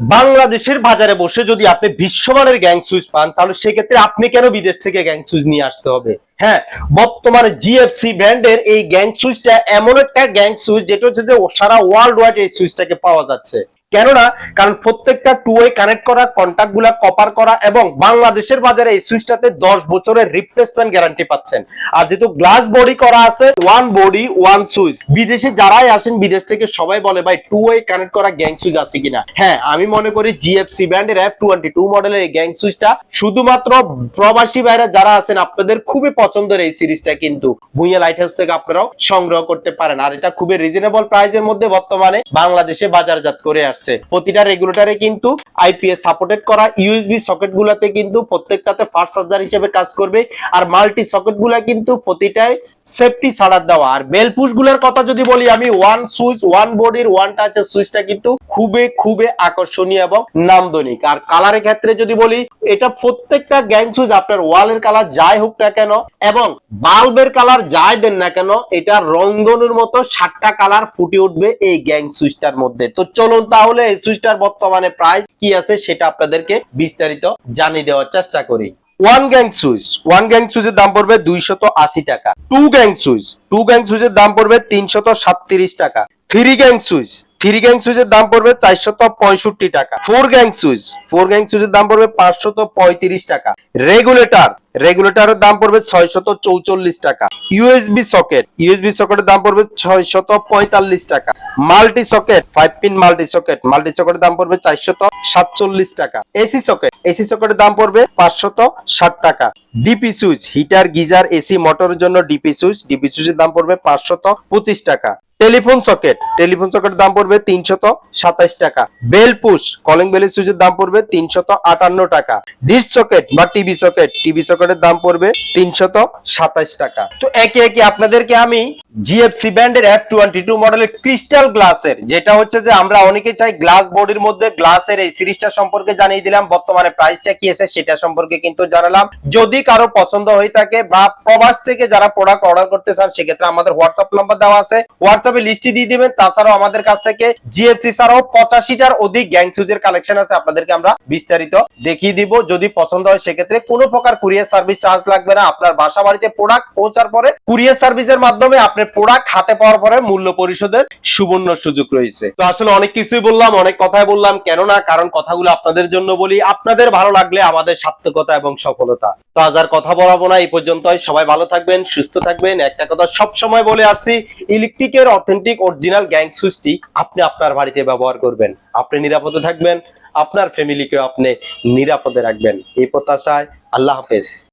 বাংলাদেশের বাজারে বসে যদি আপনি বিশ্বমানের গ্যাং সুইচ পান, তাহলে সেক্ষেত্রে আপনি কেন বিদেশ থেকে গ্যাং সুইচ নিয়ে আসতে হবে? হ্যাঁ বর্তমানে জিএফসি ব্র্যান্ডের এই গ্যাং সুইচটা এমন একটা গ্যাং সুইচ যেটা হচ্ছে যে সারা ওয়ার্ল্ড ওয়াইড এই সুইচটাকে পাওয়া যাচ্ছে। কেননা, কারণ প্রত্যেকটা টু ওয়ে কানেক্ট করা কন্টাক্টগুলা কপার করা এবং বাংলাদেশের বাজারে এই সুইচটাতে দশ বছরের রিপ্লেসমেন্ট গ্যারান্টি পাচ্ছেন। আর যেহেতু গ্লাস বডি করা আছে ওয়ান বডি ওয়ান সুইচ বিদেশে যারাই আসেন, বিদেশ থেকে সবাই বলে, ভাই টু ওয়ে কানেক্ট করা গ্যাং সুইচ আছে কিনা? হ্যাঁ আমি মনে করি জিএফসি ব্র্যান্ডের এফ টোয়েন্টি টু মডেলের এই গ্যাং সুইচটা শুধুমাত্র প্রবাসী ভাইরা যারা আছেন, আপনাদের খুবই পছন্দের এই সিরিজটা কিন্তু। ভুইয়া লাইট হাউস থেকে আপনারাও সংগ্রহ করতে পারেন। আর এটা খুবই রিজনেবল প্রাইসের মধ্যে বর্তমানে বাংলাদেশে বাজারজাত করে আসছে। প্রতিটা রেগুলেটারে কিন্তু আইপিএস সাপোর্টেড করা ইউএসবি সকেট গুলাতে কিন্তু প্রত্যেকটাতে ফার্স্ট চার্জার হিসেবে কাজ করবে। আর মাল্টি সকেটগুলা কিন্তু প্রতিটাই সেফটি ছাড়ার দেওয়া। আর বেল পুশ কথা যদি বলি, আমি ওয়ান সুইচ ওয়ান বডির ওয়ান টাচের সুইচটা কিন্তু খুবই খুবই আকর্ষণীয় এবং নামদনিক আর কালারের ক্ষেত্রে যদি বলি, এটা প্রত্যেকটা গ্যাং সুইচ আপনার ওয়ালের কালার যাই হোক না কেন এবং বাল্বের কালার যাই দেন না কেন, এটা রঙ্গনের মতো সাতটা কালার ফুটে উঠবে এই গ্যাং সুইচটার মধ্যে। তো চলুন তাহলে এই সুইচটার বর্তমানে প্রাইস কি আছে সেটা আপনাদেরকে বিস্তারিত জানিয়ে দেওয়ার চেষ্টা করি। One gang switch one gang সুইচের দাম পড়বে দুইশত আশি টাকা। Two gang switch two gang সুইচের দাম পড়বে তিনশত সাতত্রিশ টাকা। Three gang switch three gang সুইচের দাম পড়বে চারশত পঁয়ষট্টি টাকা। Four gang switch four gang সুইচের দাম পড়বে পাঁচশত পঁয়ত্রিশ টাকা। রেগুলেটর রেগুলেটরের দাম পড়বে ছয়শত চৌচল্লিশ টাকা। ইউএসবি সকেট ইউএসবি সকেটের দাম পড়বে ছয়শত পঁয়তাল্লিশ টাকা। Multi socket five pin multi socket multi সকেটের দাম পড়বে চারশত সাতচল্লিশ টাকা। এসি সকেট এসি সকেটের দাম পড়বে পাঁচশত ষাট টাকা। DP switch, heater, geyser, AC, মোটরের জন্য ডিপি সুইচ ডিপি সুইচের দাম পড়বে পাঁচশত পঁচিশ টাকা। টেলিফোন সকেট, টেলিফোন সকেটের দাম পড়বে তিনশত সাতাইশ টাকা। বেল পুশ, কলিং বেলের সুইচের দাম পড়বে তিনশত আটান্ন টাকা। ডিস সকেট বা টিভি সকেট, টিভি সকেটের দাম পড়বে তিনশত সাতাইশ টাকা। তো একে একে আপনাদেরকে আমি জিএফসি ব্র্যান্ডের এফ টোয়েন্টি টু মডেলের ক্রিস্টাল গ্লাসের যেটা হচ্ছে যে আমরা অনেকে চাই গ্লাস বডির মধ্যে গ্লাসের এই সিরিজটা সম্পর্কে জানিয়ে দিলাম, বর্তমানে প্রাইসটা কি আছে সেটা সম্পর্কে কিন্তু জানালাম। যদি কারও পছন্দ হয়ে থাকে বা প্রবাস থেকে যারা প্রোডাক্ট অর্ডার করতে চান, সেক্ষেত্রে আমাদের হোয়াটসঅ্যাপ নাম্বার দেওয়া আছে। হোয়াটসঅ্যাপে লিস্টটি দিয়ে দিবেন, তাছাড়াও আমাদের কাছ থেকে জিএফসি ছাড়াও পঁচাশিটার অধিক গ্যাং সুজের কালেকশন আছে, আপনাদেরকে আমরা বিস্তারিত দেখিয়ে দিব। যদি পছন্দ হয়, সেক্ষেত্রে কোনো প্রকার কুরিয়ার সার্ভিস চার্জ লাগবে না। আপনার বাসা বাড়িতে প্রোডাক্ট পৌঁছার পরে কুরিয়ার সার্ভিসের মাধ্যমে আপনার প্রোডাক্ট হাতে পাওয়ার পরে মূল্য পরিশোধের সুবর্ণ সুযোগ রয়েছে। তো আসলে অনেক কিছুই বললাম, অনেক কথাই বললাম, কেননা কারণ কথাগুলো আপনাদের জন্য বলি, আপনাদের ভালো লাগলে আমাদের সার্থকতা এবং সফলতা। তো আজ আর কথা বলাবো না, এই পর্যন্তই। সবাই ভালো থাকবেন, সুস্থ থাকবেন। একটা কথা সব সময় বলে আসছি ইলেকট্রিকের অথেন্টিক অরিজিনাল গ্যাং সুইচটি আপনি আপনার বাড়িতে ব্যবহার করবেন। আপনি নিরাপদে থাকবেন, আপনার ফ্যামিলিকে আপনি নিরাপদে রাখবেন। এই প্রত্যাশায় আল্লাহ হাফেজ।